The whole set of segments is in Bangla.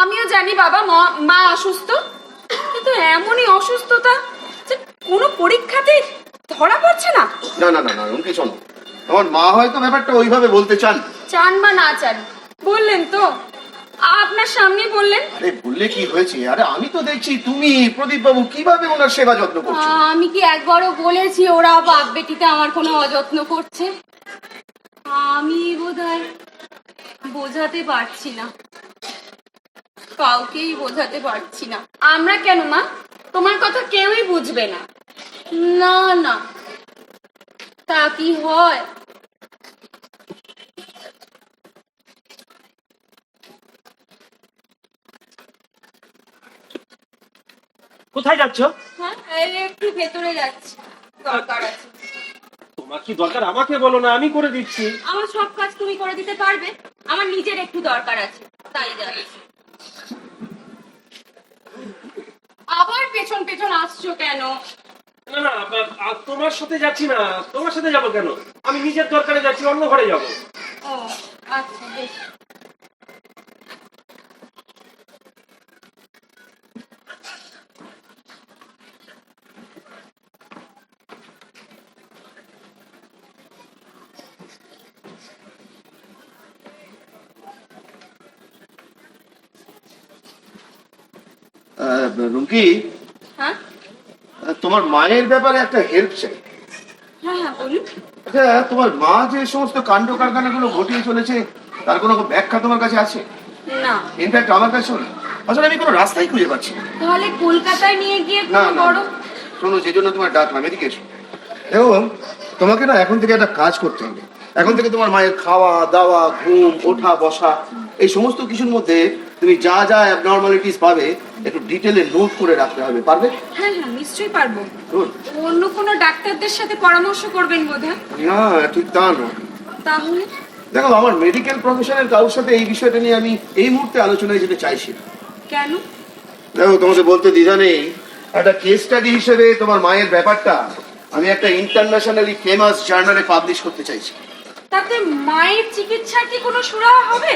আমিও জানি বাবা মা অসুস্থ। কিন্তু এমনই অসুস্থতা যে কোনো পরীক্ষাতেই ধরা পড়ছে না। না না না না রুমকি শোনো। আমার মা হয়তো ব্যাপারটা ওইভাবে বলতে চান চান বা না চান বললেন তো। আপনার সামনেই বললেন। আরে বললে কি হয়েছে? আরে আমি তো দেখছি তুমি প্রদীপ বাবু কীভাবে ওনার সেবা যত্ন করছ? আমি কি একবারও বলেছি ওরা বাপ বেটিতে আমার কোনো অযত্ন করছে? আমি বোধহয় বোঝাতে পারছি না। কাউকেই বোঝাতে পারছি না। আমরা কেন মা? তোমার কথা কেউই বুঝবে না। না না। তা কি হয়? কোথায় যাচ্ছ? হ্যাঁ একটু ভেতরে যাচ্ছি। দরকার আছে। তোমার কি দরকার? আমাকে বলো না আমি করে দিচ্ছি। আমার সব কাজ তুমি করে দিতে পারবে। আমার নিজের একটু দরকার আছে। তাই যাচ্ছি। আবার পেছন পেছন আসছো কেন? না না তোমার সাথে যাচ্ছি না। তোমার সাথে যাব কেন? আমি নিজের দরকারে যাচ্ছি অন্য ঘরে যাব। ও আচ্ছা বেশ আহ, রুমকি হ্যাঁ? তোমার মায়ের ব্যাপারে একটা হেল্প চাই। হ্যাঁ হ্যাঁ আচ্ছা তোমার মা যে সমস্ত কাণ্ড কারখানাগুলো ঘটিয়ে চলেছে তার কোনো ব্যাখ্যা তোমার কাছে আছে? না। ইনফ্যাক্ট আমার কাছে আসলে আমি কোনো রাস্তাই খুঁজে পাচ্ছি না। তাহলে কলকাতায় নিয়ে গিয়ে না কোনো বড় শোনো যে জন্য তোমার ডাকলাম এদিকে এসো। দেখো তোমাকে না এখন থেকে একটা কাজ করতে হবে। এখন থেকে তোমার মায়ের খাওয়া দাওয়া ঘুম ওঠা বসা এই সমস্ত কিছুর মধ্যে তুমি যা যা অ্যাবনর্মালিটিস পাবে একটু ডিটেলে নোট করে রাখতে হবে পারবে? হ্যাঁ হ্যাঁ নিশ্চয়ই পারব। Good. অন্য কোনো ডাক্তারদের সাথে পরামর্শ করবেন বোধহয়? না ঠিক তা না। তাহলে? দেখো আমার মেডিকেল প্রফেশনের কারোর সাথে এই বিষয়টা নিয়ে আমি এই মুহূর্তে আলোচনায় যেতে চাইছি না। কেন? দেখো তোমাকে বলতে দ্বিধা নেই। একটা কেস স্টাডি হিসেবে তোমার মায়ের ব্যাপারটা আমি একটা ইন্টারন্যাশনালি ফেমাস জার্নালে পাবলিশ করতে চাইছি। তাতে মায়ের চিকিৎসার কি কোনো সুরাহা হবে?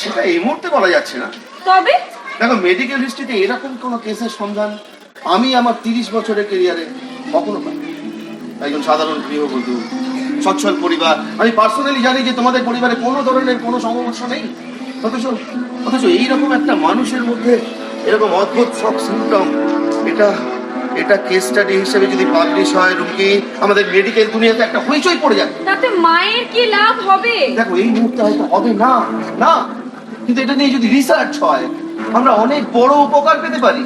সেটা এই মুহূর্তে বলা যাচ্ছে না। তবে? দেখো মেডিকেল হিস্ট্রিতে এরকম কোনো কেসের সন্ধান আমি আমার তিরিশ বছরের কেরিয়ারে কখনো পাই একজন সাধারণ গৃহবধূ সচ্ছল পরিবার। আমি পার্সোনালি জানি যে তোমাদের পরিবারে কোনো ধরনের কোনো সমস্যা নেই। অথচ অথচ এইরকম একটা মানুষের মধ্যে এরকম অদ্ভুত সব সিমটম এটা এটা কেস স্টাডি হিসেবে যদি পাবলিশ হয় রুমকি আমাদের মেডিকেল দুনিয়াতে একটা হইচই পড়ে যাবে। তাতে মায়ের কি লাভ হবে? দেখো এই মুহূর্তে হয়তো হবে না না। কিন্তু এটা নিয়ে যদি রিসার্চ হয় আমরা অনেক বড় উপকার পেতে পারি।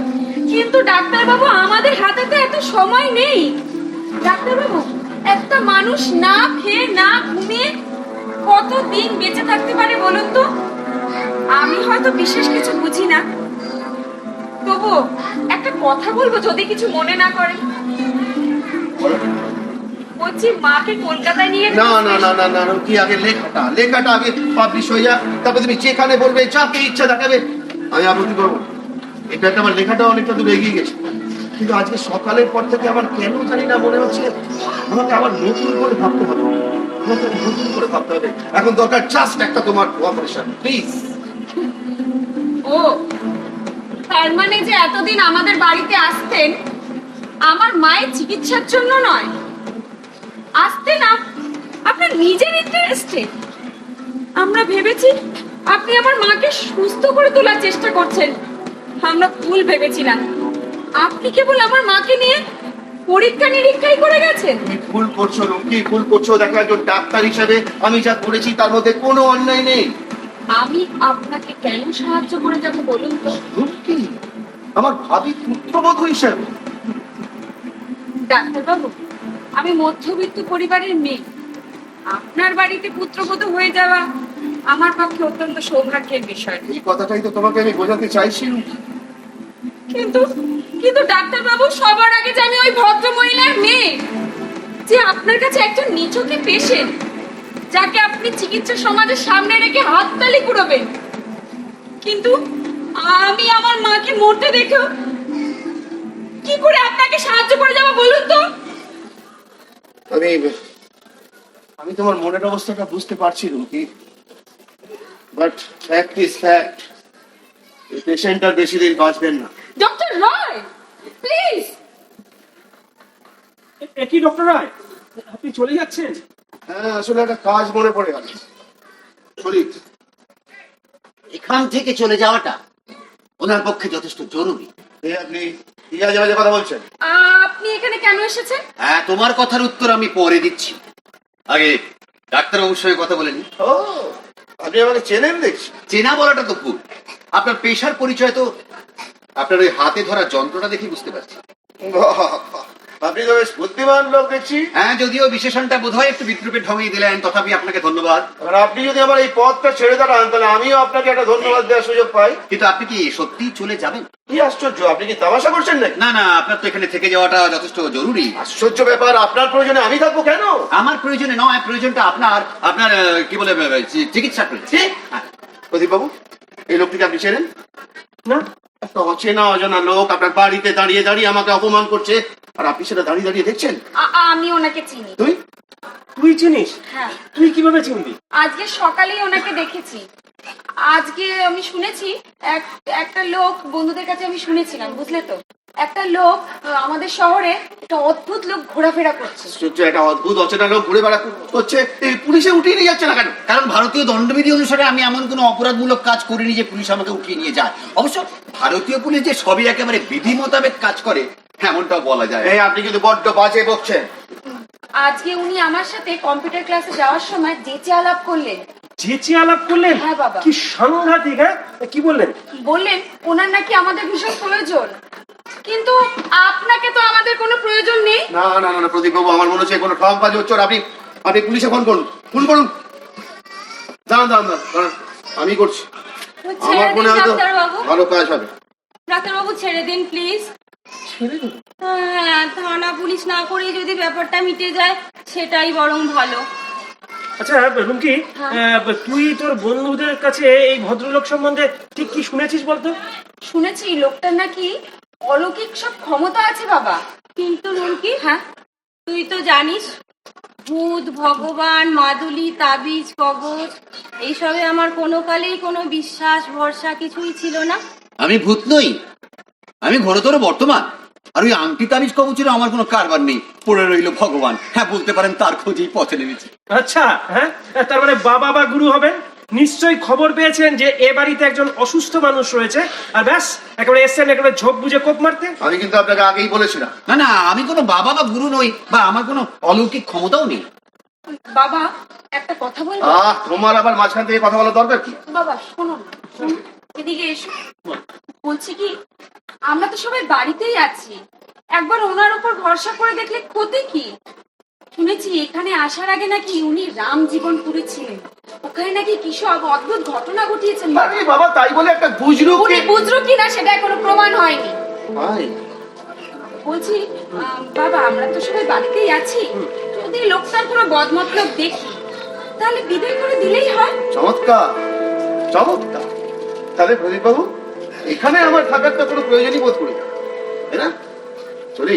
কিন্তু ডাক্তারবাবু আমাদের হাতে তো এত সময় নেই। ডাক্তারবাবু একটা মানুষ না খেয়ে না ঘুমিয়ে কত দিন বেঁচে থাকতে পারে বলুন তো? আমি হয়তো বিশেষ কিছু বুঝি না। তবু একটা কথা বলব যদি কিছু মনে না করেন বলছি মাকে কলকাতায় নিয়ে না না না না না কি আগে লেখাটা? লেখাটা আগে পাবলিশ হয়ে যাক তারপর তুমি যেখানে বলবে যাকে ইচ্ছা দেখাবে আমি আপত্তি করব। এটা আমার লেখাটা অনেকটা দূর এগিয়ে গেছে। কিন্তু আজকে সকালের পর থেকে আমার কেন জানি না মনে হচ্ছে আমাকে আবার নতুন করে ভাবতে হবে। নতুন নতুন করে ভাবতে হবে। এখন দরকার জাস্ট একটা তোমার অপারেশন প্লিজ ও তার মানে যে এতদিন আমাদের বাড়িতে আসতেন, আমার মায়ের চিকিৎসার জন্য নয়। আসতেন আপ- আপনার নিজের ইন্টারেস্টে আমরা ভেবেছি আপনি আমার মাকে সুস্থ করে তোলার চেষ্টা করছেন। আমরা ভুল ভেবেছিলাম। আপনি কেবল আমার মাকে নিয়ে পরীক্ষা নিরীক্ষাই করে গেছেন। ভুল করছ রুমকি ভুল করছ? দেখো একজন ডাক্তার হিসেবে আমি যা করেছি তার মধ্যে কোনো অন্যায় নেই। আমি আপনাকে কেন সাহায্য করে যাব বলুন তো? রুমকি আমার ভাবি পুত্রবধূ হিসেবে। ডাক্তারবাবু আমি মধ্যবিত্ত পরিবারের মেয়ে। আপনার বাড়িতে পুত্রবধূ হয়ে যাওয়া আমার পক্ষে অত্যন্ত সৌভাগ্যের বিষয়। এই কথাটাই তো তোমাকে আমি বোঝাতে চাইছি। কিন্তু কিন্তু ডাক্তারবাবু সবার আগে যে আমি ওই ভদ্র মহিলার মেয়ে যে আপনার কাছে একজন নিচকে পেশেন্ট যাকে আপনি চিকিৎসা সমাজের সামনে রেখে হাততালি কুড়োবেন। কিন্তু আমি আমার মাকে মরতে দেখো কি করে আপনাকে সাহায্য করে যাব বলুন তো? আমি আমি তোমার মনের অবস্থাটা বুঝতে পারছি Rumki but fact is fact এই পেশেন্টটা বেশি দিন বাঁচবেন না। Doctor Roy please. একই ডক্টর রায়? আপনি চলে যাচ্ছেন? হ্যাঁ আসলে একটা কাজ মনে পড়ে গেল। চলি এখান থেকে চলে যাওয়াটা ওনার পক্ষে যথেষ্ট জরুরি। এই আপনি আজে বাজে কথা বলছেন? আপনি এখানে কেন এসেছেন? হ্যাঁ তোমার কথার উত্তর আমি পরে দিচ্ছি। আগে ডাক্তারবাবুর সঙ্গে কথা বলে নি। ও আপনি আমাকে চেনেন দেখছি চেনা বলাটা তো ভুল। আপনার পেশার পরিচয় তো আপনার ওই হাতে ধরা যন্ত্রটা দেখে বুঝতে পারছি। আপনি তো বেশ বুদ্ধিমান লোক দেখছি। হ্যাঁ যদিও বিশেষণটা বোধহয় একটু বিদ্রুপে ঢঙিয়ে দিলেন তথাপি আপনাকে ধন্যবাদ। আর আপনি যদি আমার এই পথটা ছেড়ে দাঁড়ান তাহলে আমিও আপনাকে একটা ধন্যবাদ দেওয়ার সুযোগ পাই। কিন্তু আপনি কি সত্যি চলে যাবেন? কি আশ্চর্য আপনি কি তামাশা করছেন নাকি? না না আপনার তো এখানে থেকে যাওয়াটা যথেষ্ট জরুরি। আশ্চর্য ব্যাপার আপনার প্রয়োজনে আমি থাকব কেন? আমার প্রয়োজনে নয় প্রয়োজনটা আপনার আপনার কি বলে চিকিৎসা প্রয়োজন। হ্যাঁ। প্রদীপ বাবু এই লোকটিকে আপনি চেনেন? না? একটা অচেনা অজানা লোক আপনার বাড়িতে দাঁড়িয়ে দাঁড়িয়ে আমাকে অপমান করছে আর আপনি সেটা দাঁড়িয়ে দাঁড়িয়ে দেখছেন? আমি ওনাকে চিনি। তুই? তুই চিনিস? হ্যাঁ। তুই কীভাবে চিনবি? আজকে সকালেই ওনাকে দেখেছি। আজকে আমি শুনেছি এক একটা লোক বন্ধুদের কাছে আমি শুনেছিলাম বুঝলে তো? একটা লোক আমাদের শহরে একটা অদ্ভুত লোক ঘোরাফেরা করছে। একটা অদ্ভুত অচেনা লোক ঘুরে বেড়া করছে এই পুলিশে উঠিয়ে নিয়ে যাচ্ছে না কেন? কারণ ভারতীয় দণ্ডবিধি অনুসারে আমি এমন কোনো অপরাধমূলক কাজ করিনি যে পুলিশ আমাকে উঠিয়ে নিয়ে যায়। অবশ্য ভারতীয় পুলিশ যে সবই একেবারে বিধি মোতাবেক কাজ করে এমনটাও বলা যায়। এই আপনি কিন্তু বড্ড বাজে বকছেন। আজকে উনি আমার সাথে কম্পিউটার ক্লাসে যাওয়ার সময় যেচে আলাপ করলেন। চেঁচে আলাপ করলেন? হ্যাঁ, বাবা। কি সাংঘাতিক হ্যাঁ? কি বললেন? বললেন ওনার নাকি আমাদের ভীষণ প্রয়োজন। কিন্তু আপনাকে তো আমাদের কোনো প্রয়োজন নেই। না না না না প্রদীপ বাবু আমার মনে হচ্ছে কোনো ঠক বাজে হচ্ছে ওর। আপনি আপনি পুলিশে ফোন করুন ফোন করুন। দাঁড়ান দাঁড়ান দাঁড়ান, আমি করছি। আমার মনে হয়তো ভালো কাজ হবে। ডাক্তারবাবু ছেড়ে দিন প্লিজ। হ্যাঁ থানা পুলিশ না করে যদি ব্যাপারটা মিটে যায় সেটাই বরং ভালো। আচ্ছা রুমকি তুই তোর বন্ধুদের কাছে এই ভদ্রলোক সম্বন্ধে ঠিক কি শুনেছিস বলতো? শুনেছি লোকটার নাকি অলৌকিক সব ক্ষমতা আছে বাবা। কিন্তু রুমকি হ্যাঁ? তুই তো জানিস ভূত ভগবান মাদুলি তাবিজ কবচ এইসবে আমার কোনো কালেই কোনো বিশ্বাস ভরসা কিছুই ছিল না। আমি ভূত নই। আমি ঘোরতর বর্তমান। আর ওই আংটি তাবিজ কবচের আমার কোনো কারবার নেই। পড়ে রইল ভগবান। হ্যাঁ বলতে পারেন তার খোঁজেই পথে নেমেছি। আচ্ছা হ্যাঁ? তার মানে বাবা বা গুরু হবেন? নিশ্চয়ই খবর পেয়েছেন যে এ বাড়িতে একজন অসুস্থ মানুষ রয়েছে। আর ব্যাস একেবারে এসছেন একেবারে ঝোপ বুঝে কোপ মারতে। আমি কিন্তু আপনাকে আগেই বলেছিলাম না। না আমি কোনো বাবা বা গুরু নই বা আমার কোনো অলৌকিক ক্ষমতাও নেই। বাবা একটা কথা বলব? আহ তোমার আবার মাঝখান থেকে কথা বলার দরকার কি? বাবা শোনো, এদিকে এসো। বলছি কি আমরা তো সবাই বাড়িতেই আছি। একবার ওনার উপর ভরসা করে দেখলে ক্ষতি কি? শুনেছি এখানে আসার আগে নাকি উনি রাম জীবন করেছিলেন। ওখানে নাকি কি সব অদ্ভুত ঘটনা ঘটিয়েছেন। আরে বাবা তাই বলে একটা বুঝলু উনি বুঝলো কিনা সেটা এখনও প্রমাণ হয়নি। ভাই। বলছি বাবা আমরা তো সবাই বাড়িতেই আছি। যদি লোকটার কোনো বদমতলব দেখি তাহলে বিদায় করে দিলেই হয়। চমৎকার চমৎকার। তাহলে প্রদীপ বাবু এখানে আমার থাকার তো কোনো প্রয়োজনই বোধ করি না। তাই না? চলি।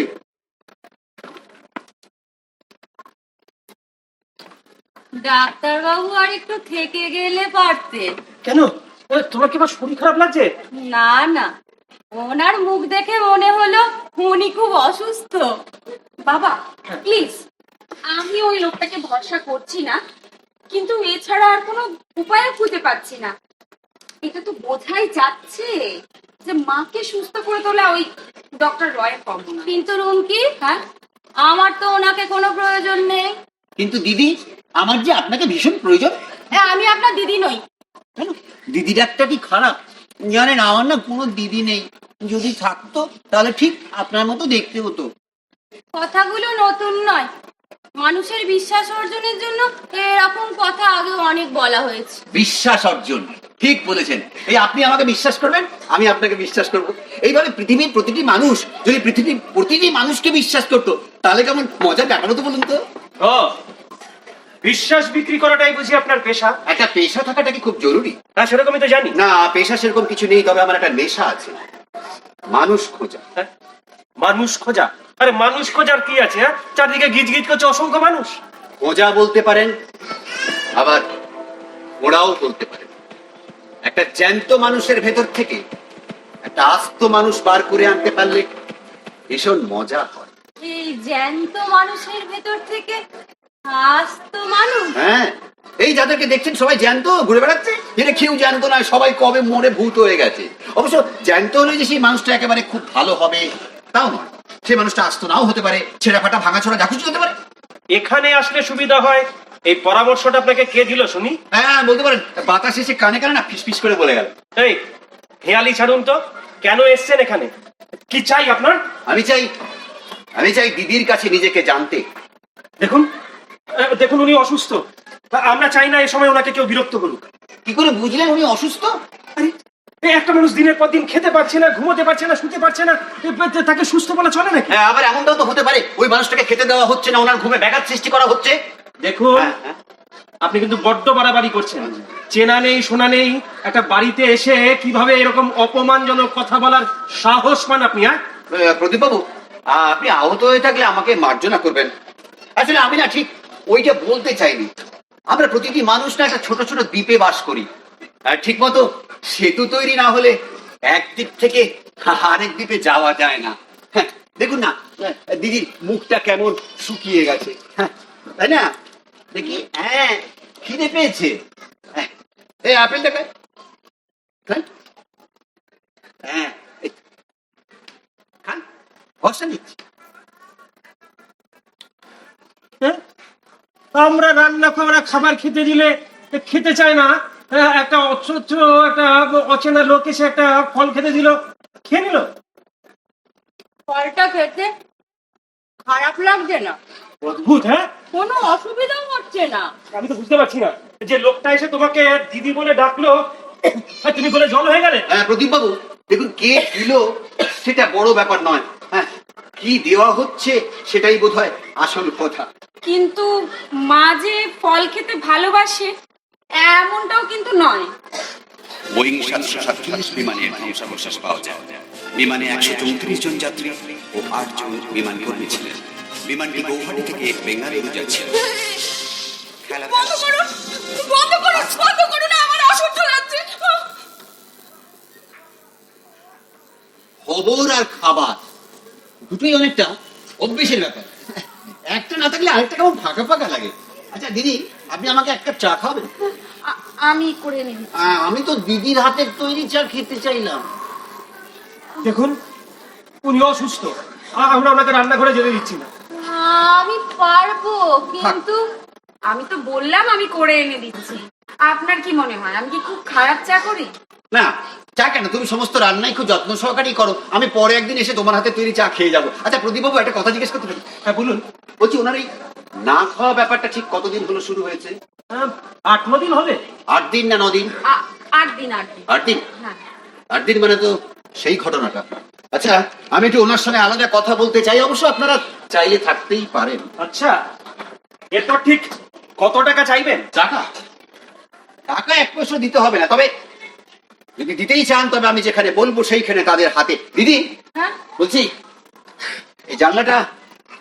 ডাক্তারবাবু আর একটু থেকে গেলে পারতে। কেন? তোমার কি আবার শরীর খারাপ লাগছে? না না। ওনার মুখ দেখে মনে হলো উনি খুব অসুস্থ। বাবা প্লিজ আমি ওই লোকটাকে ভরসা করছি না কিন্তু এছাড়া আর কোনো উপায় খুঁজে পাচ্ছি না। এটা তো বোঝাই যাচ্ছে যে মাকে সুস্থ করে তোলা ওই ডক্টর রয়ের কম। না কিন্তু রুমকি হ্যাঁ? আমার তো ওনাকে কোনো প্রয়োজন নেই। কিন্তু দিদি আমার যে আপনাকে ভীষণ প্রয়োজন? আমি আপনার দিদি নই। কেন? দিদি ডাক্তার কি খারাপ? জানেন আমার না কোনো দিদি নেই। যদি থাকতো তাহলে ঠিক আপনার মতো দেখতে হতো। কথাগুলো নতুন নয়। মানুষের বিশ্বাস অর্জনের জন্য এরকম কথা আগে অনেক বলা হয়েছে। বিশ্বাস অর্জন ঠিক বলেছেন। এই আপনি আমাকে বিশ্বাস করবেন? আমি আপনাকে বিশ্বাস করব। এইভাবে পৃথিবীর প্রতিটি মানুষ যদি পৃথিবীর প্রতিটি মানুষকে বিশ্বাস করতো তাহলে কেমন মজা কাটানো তো বলুন তো? বিশ্বাস বিক্রি করাটাই বুঝি আপনার পেশা? একটা পেশা থাকাটা কি খুব জরুরি? হ্যাঁ সেরকমই তো জানি। না পেশা সেরকম কিছু নেই তবে আমার একটা নেশা আছে। মানুষ খোঁজা। হ্যাঁ? মানুষ খোঁজা? আরে মানুষ খোঁজার কি আছে হ্যাঁ? চারদিকে গিজ গিজ করছে অসংখ্য মানুষ। খোঁজা বলতে পারেন আবার ওরাও বলতে পারেন। একটা জ্যান্ত মানুষের ভেতর থেকে একটা আস্ত মানুষ বার করে আনতে পারলে ভীষণ মজা হয়। এই জ্যান্ত মানুষের ভেতর থেকে হ্যাঁ এই যাদেরকে দেখছেন সবাই জ্যান্ত ঘুরে বেড়াচ্ছে? এটা কেউ জানতো না সবাই কবে মরে ভূত হয়ে গেছে। অবশ্য জ্যান্ত হলে যে সেই মানুষটা একেবারে খুব ভালো হবে তাও নয়। সেই মানুষটা আস্ত নাও হতে পারে ছেঁড়া ফাটা যা খুশি হতে পারে। এখানে আসলে সুবিধা হয় এই পরামর্শটা আপনাকে কে দিল শুনি? হ্যাঁ বলতে পারেন বাতাস এসে কানে কানে না ফিস ফিস করে বলে গেল। এই হেয়ালি ছাড়ুন তো কেন এসছেন এখানে? কি চাই আপনার? আমি চাই আমি চাই দিদির কাছে নিজেকে জানতে। দেখুন দেখুন উনি অসুস্থ। আমরা চাই না এ সময় ওনাকে কেউ বিরক্ত করুক। কি করে বুঝলেন উনি অসুস্থ? আরে, একটা মানুষ দিনের পর দিন খেতে পারছে না ঘুমোতে পারছে না শুতে পারছে না তাকে সুস্থ বলা চলে নাকি? হ্যাঁ আবার এমনটাও তো হতে পারে ওই মানুষটাকে খেতে দেওয়া হচ্ছে না ওনার ঘুমে ব্যাঘাত সৃষ্টি করা হচ্ছে। দেখুন হ্যাঁ, হ্যাঁ। আপনি কিন্তু বড্ড বাড়াবাড়ি করছেন। চেনা নেই শোনা নেই একটা বাড়িতে এসে কীভাবে এরকম অপমানজনক কথা বলার সাহস পান আপনি হ্যাঁ? আহ, প্রদীপবাবু আহ, আপনি আহত হয়ে থাকলে আমাকে মার্জনা করবেন। আসলে আমি না ঠিক ওইটা বলতে চাইনি। আমরা প্রতিটি মানুষ না একটা ছোট ছোট দ্বীপে বাস করি। আর ঠিক মতো সেতু তৈরি না হলে এক দ্বীপ থেকে আরেক দ্বীপে যাওয়া যায় না। হ্যাঁ, দেখুন না আহ, দিদির মুখটা কেমন শুকিয়ে গেছে। হ্যাঁ, তাই না? দেখি হ্যাঁ খিদে পেয়েছে। হ্যাঁ, এই আপেলটা খাই। খান। হ্যাঁ খান ভরসা নিচ্ছি। হ্যাঁ? আমরা রান্না করা খাবার খেতে দিলে খেতে চায় না। হ্যাঁ, একটা অচচ্ছ একটা অচেনা লোক এসে একটা ফল খেতে দিল। খেয়ে নিল। ফলটা খেতে খারাপ লাগছে না। অদ্ভুত হ্যাঁ? কোনো অসুবিধাও হচ্ছে না। আমি তো বুঝতে পারছি না। যে লোকটা এসে তোমাকে দিদি বলে ডাকলো আর তুমি বলে জল হয়ে গেলে? হ্যাঁ প্রদীপ বাবু দেখুন কে দিল সেটা বড় ব্যাপার নয়। হ্যাঁ কি দেওয়া হচ্ছে সেটাই বোধ হয় আসল কথা। কিন্তু মা যে ফল খেতে ভালোবাসে এমনটাও কিন্তু নয়। বোয়িং সাতশো সাতচল্লিশ বিমানের ধ্বংসাবশেষ পাওয়া যায়। বিমানে একশো চৌত্রিশ জন যাত্রী ও আট জন বিমান কর্মী ছিলেন। বিমানটি গৌহাটি থেকে বেঙ্গালুরু যাচ্ছিল। খবর আর খাবার দুটোই অনেকটা অভ্যেসের ব্যাপার। একটা না থাকলে আরেকটা কেমন ফাঁকা ফাঁকা লাগে? আচ্ছা দিদি আপনি আমাকে এক কাপ চা খাবেন আমি করে নিই আহ, আমি তো দিদির হাতের তৈরি চা খেতে চাইলাম। দেখুন উনি অসুস্থ। আমরা ওনাকে রান্নাঘরে যেতে দিচ্ছি না। আমি পারব কিন্তু আমি তো বললাম আমি করে এনে দিচ্ছি। আপনার কি মনে হয়? আমি কি খুব খারাপ চা করি? না চা কেন? তুমি সমস্ত রান্নাই খুব যত্ন সহকারেই করো। আমি পরে একদিন এসে তোমার হাতে তৈরি চা খেয়ে যাব। আচ্ছা প্রদীপবাবু একটা কথা জিজ্ঞেস করতে পারি? হ্যাঁ বলুন। বলছি ওনার এই না খাওয়া ব্যাপারটা ঠিক কতদিন হলো শুরু হয়েছে? আট ন দিন হবে। আট দিন না দিন? আ- আট দিন আট দিন। আট দিন? হ্যাঁ। আট দিন মানে তো সেই ঘটনাটা। আচ্ছা আমি একটু ওনার সঙ্গে আলাদা কথা বলতে চাই। অবশ্য আপনারা চাইলে থাকতেই পারেন। আচ্ছা এরপর ঠিক কত টাকা চাইবেন? টাকা? টাকা এক পয়সা দিতে হবে না। তবে যদি দিতেই চান তবে আমি যেখানে বলব সেইখানে তাদের হাতে। দিদি হ্যাঁ? বলছি এই জানলাটা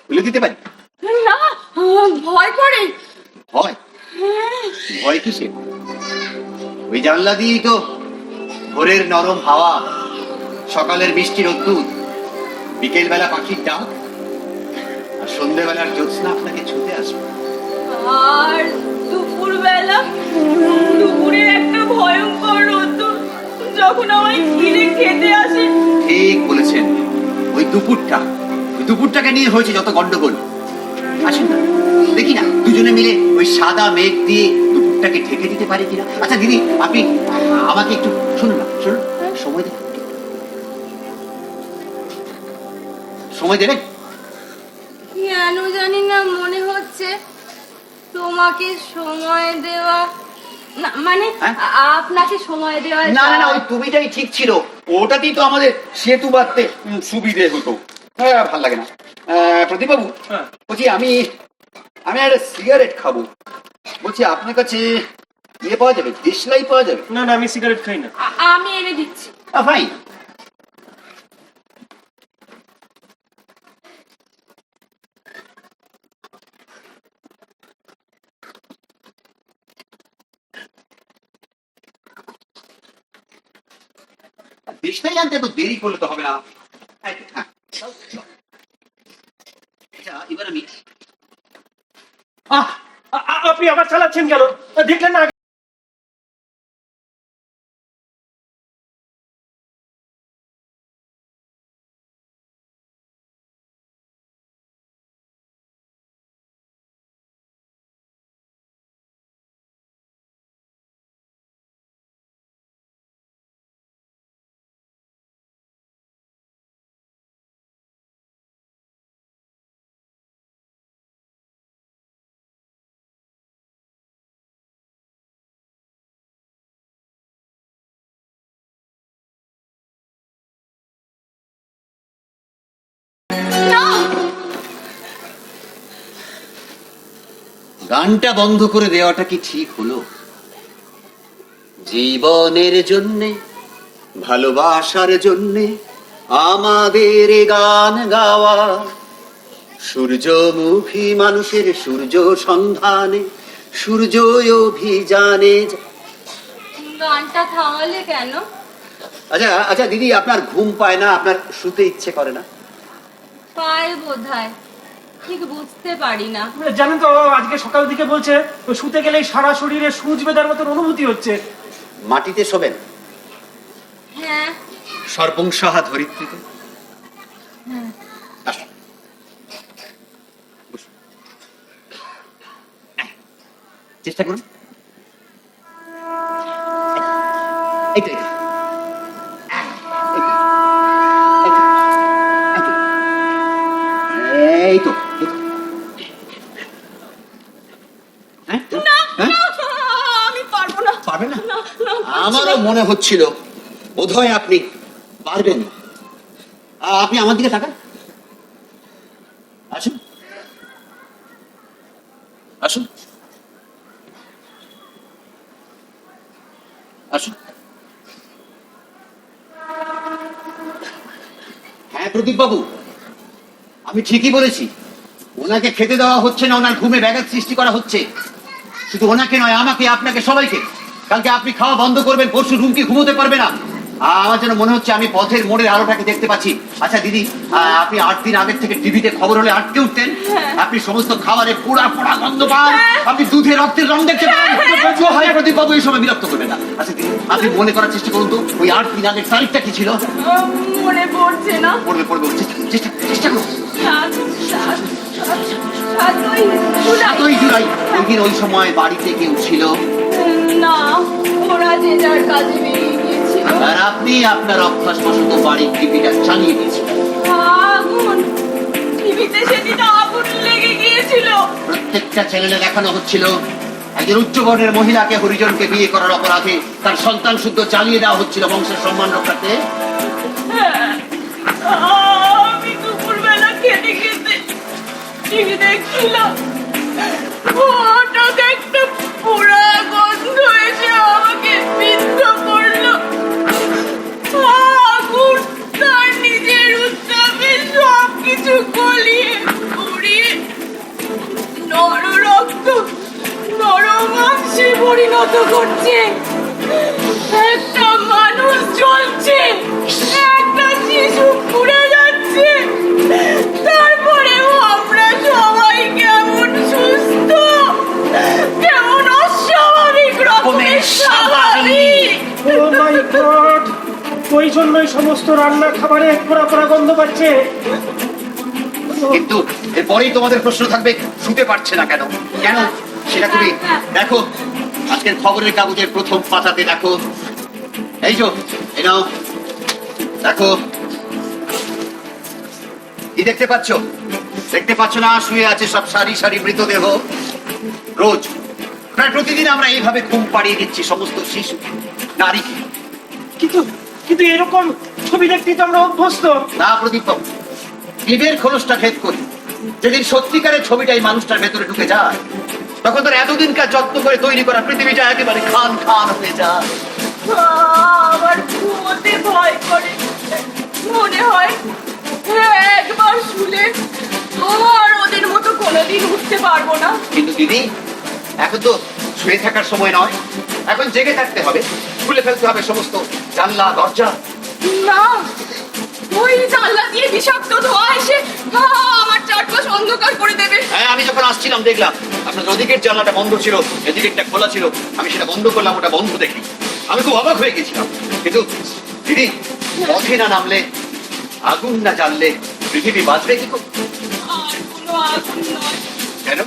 খুলে দিতে পারি? না ভয় করে। হয়। ভয় কিসে ওই জানলা দিয়েই তো ভোরের নরম হাওয়া সকালের মিষ্টি রোদ্দুর বিকেল বেলা পাখির ডাক আর সন্ধ্যেবেলার জ্যোৎস্না আপনাকে ছুতে আসবে। আর দুপুর বেলা দুপুরের একটা ভয়ঙ্কর যখন আমায় ঘিরে খেতে আসে। ঠিক বলেছেন। ওই দুপুরটা ওই দুপুরটাকে নিয়ে হয়েছে যত গন্ডগোল। আসুন না দেখি না দুজনে মিলে ওই সাদা মেঘ দিয়ে দুপুরটাকে ঢেকে দিতে পারি কিনা। আচ্ছা দিদি আপনি আমাকে একটু শুনুন না শুনুন। সময় দেবেন? সময় দেবেন? কেন জানি না মনে হচ্ছে তোমাকে সময় দেওয়া না মানে হ্যাঁ? আপনাকে সময় দেওয়া না না না ওই তুমিটাই ঠিক ছিল। ওটাতেই তো আমাদের সেতু বাঁধতে সুবিধে হতো। হ্যাঁ ভালো লাগে না। আহ, প্রদীপবাবু হ্যাঁ। বলছি আমি আমি একটা সিগারেট খাব। বলছি আপনার কাছে ইয়ে পাওয়া যাবে? দেশলাই পাওয়া যাবে? না না আমি সিগারেট খাই না। আমি এনে দিচ্ছি। ফাইন দেশটাই জানতে তো দেরি করলে তো হবে না হ্যাঁ। এবার আমি আপনি আবার চালাচ্ছেন কেন দেখলেন না গানটা বন্ধ করে দেওয়াটা কি ঠিক হলো? জীবনের জন্যে ভালোবাসার জন্যে আমাদের গান গাওয়া। সূর্যমুখী মানুষের সূর্য সন্ধানে সূর্য অভিযানে গানটা থামালে কেন? আচ্ছা আচ্ছা দিদি আপনার ঘুম পায় না আপনার শুতে ইচ্ছে করে না? পায় বোধ ঠিক বুঝতে পারি না। জানেন তো আজকে সকাল দিকে বলছে শুতে গেলেই সারা শরীরে সূচ বেদার মতন অনুভূতি হচ্ছে। মাটিতে শোবেন। হ্যাঁ। সর্বংসহা ধরিত্রীতে। আসুন। চেষ্টা করুন। মনে হচ্ছিল, বোধহয় আপনি পারবেন না। আপনি আমার দিকে তাকান। আসুন। আসুন। আসুন। হ্যাঁ প্রদীপ বাবু, আমি ঠিকই বলেছি। ওনাকে খেতে দেওয়া হচ্ছে না, ওনার ঘুমে ব্যাঘাত সৃষ্টি করা হচ্ছে। শুধু ওনাকে নয়, আমাকে, আপনাকে, সবাইকে। কালকে আপনি খাওয়া বন্ধ করবেন পরশু রুমকি ঘুমোতে পারবে না। আমার যেন মনে হচ্ছে আমি পথের মোড়ের আলোটাকে দেখতে পাচ্ছি। আচ্ছা দিদি আপনি আট দিন আগের থেকে টিভিতে খবর হলে আটকে উঠতেন। আপনি সমস্ত খাবারে পোড়া পোড়া গন্ধ পান। আপনি দুধে রক্তের রং দেখতে পান। তো হয়। প্রদীপ বাবু এই সময় বিরক্ত করবেন না। আচ্ছা দিদি আপনি মনে করার চেষ্টা করুন তো ওই আট দিন আগের তারিখটা কি ছিল? মনে পড়ছে না। পড়বে পড়বে চেষ্টা চেষ্টা চেষ্টা করুন। সাত সাত সাত সাতই জুলাই সাতই জুলাই ওই দিন ওই সময় বাড়িতে কেউ ছিল? না ওরা যে যার কাজে বেরিয়ে গিয়েছিল। আর আপনি আপনার অভ্যাস বশত বাড়ির টিভিটা চালিয়ে দিয়েছিলেন। আগুন! টিভিতে সেদিন আগুন লেগে গিয়েছিল। প্রত্যেকটা চ্যানেলে দেখানো হচ্ছিল একজন উচ্চবর্ণের মহিলাকে হরিজনকে বিয়ে করার অপরাধে তার সন্তান শুদ্ধ চালিয়ে দেওয়া হচ্ছিল বংশের সম্মান রক্ষার্থে হ্যাঁ, আমি দুপুরবেলা খেতে খেতে টিভি দেখছিলাম। হঠাৎ একটা পোড়া রক্ত নরমাংসে পরিণত করছে। একটা মানুষ চলছে একটা শিশু পুড়ে যাচ্ছে। তারপরেও আমরা সবাই কেমন সুস্থ কেমন অস্বাভাবিক রকমের স্বাভাবিক। ও মাই গড ওই জন্যই সমস্ত রান্না খাবারে পোড়া পোড়া গন্ধ পাচ্ছে। কিন্তু এরপরেই তোমাদের প্রশ্ন থাকবে শুতে পারছে না কেন? কেন? সেটা তুমি দেখো। আজকের খবরের কাগজের প্রথম পাতাতে দেখো। এই যো এই নাও। দেখো। কি দেখতে পাচ্ছ? দেখতে পাচ্ছ না শুয়ে আছে সব সারি সারি মৃতদেহ। রোজ প্রায় প্রতিদিন আমরা এইভাবে ঘুম পাড়িয়ে দিচ্ছি সমস্ত শিশু নারীকে কিন্তু কিন্তু এরকম ছবি দেখতে তো আমরা অভ্যস্ত। না প্রদীপ জীবের খোলসটা ভেদ করি। যেদিন সত্যিকারের ছবিটা এই মানুষটার ভেতরে ঢুকে যায় তখন তোর এতদিনকার যত্ন করে তৈরি করা পৃথিবীটা একেবারে খান খান হয়ে যায়। আমার ঘুমোতে ভয় করে। মনে হয় একবার শুলে আর ওদের মতো কোনোদিন উঠতে পারব না। কিন্তু দিদি এখন তো শুয়ে থাকার সময় নয়। এখন জেগে থাকতে হবে খুলে ফেলতে হবে সমস্ত জানলা দরজা। না ওই জানলা দিয়ে বিষাক্ত ধোঁয়া এসে আমার চারপাশ অন্ধকার করে দেবে। হ্যাঁ আমি যখন আসছিলাম, দেখলাম আপনার ওদিকের জানলাটা বন্ধ ছিল এদিকেরটা খোলা ছিল, আমি সেটা বন্ধ করলাম, ওটা বন্ধ দেখি। আমি খুব অবাক হয়ে গেছিলাম। কিন্তু দিদি, পথে না নামলে, আগুন না জ্বাললে পৃথিবী বাঁচবে কি কেন?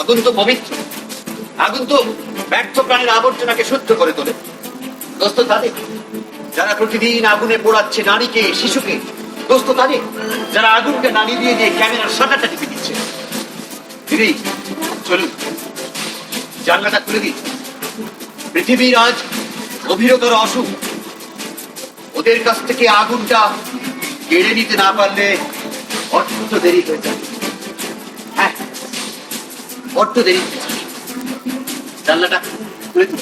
আগুন তো পবিত্র। আগুন তো ব্যর্থ প্রাণের আবর্জনাকে শুদ্ধ করে তোলে। দোস্ত তাদের যারা প্রতিদিন আগুনে পোড়াচ্ছে নারীকে, শিশুকে, দোস্ত তাদের যারা আগুনকে নাড়ি দিয়ে দিয়ে ক্যামেরার শাটারটা টিপে দিচ্ছে। দিদি, চলুন। জানলাটা খুলে দিই। পৃথিবীর আজ গভীরতর অসুখ। ওদের কাছ থেকে আগুনটা কেড়ে নিতে না পারলে অর্থ দেরি হয়ে যাবে। হ্যাঁ বড্ড দেরি হয়েছে। জানলাটা খুলে দিন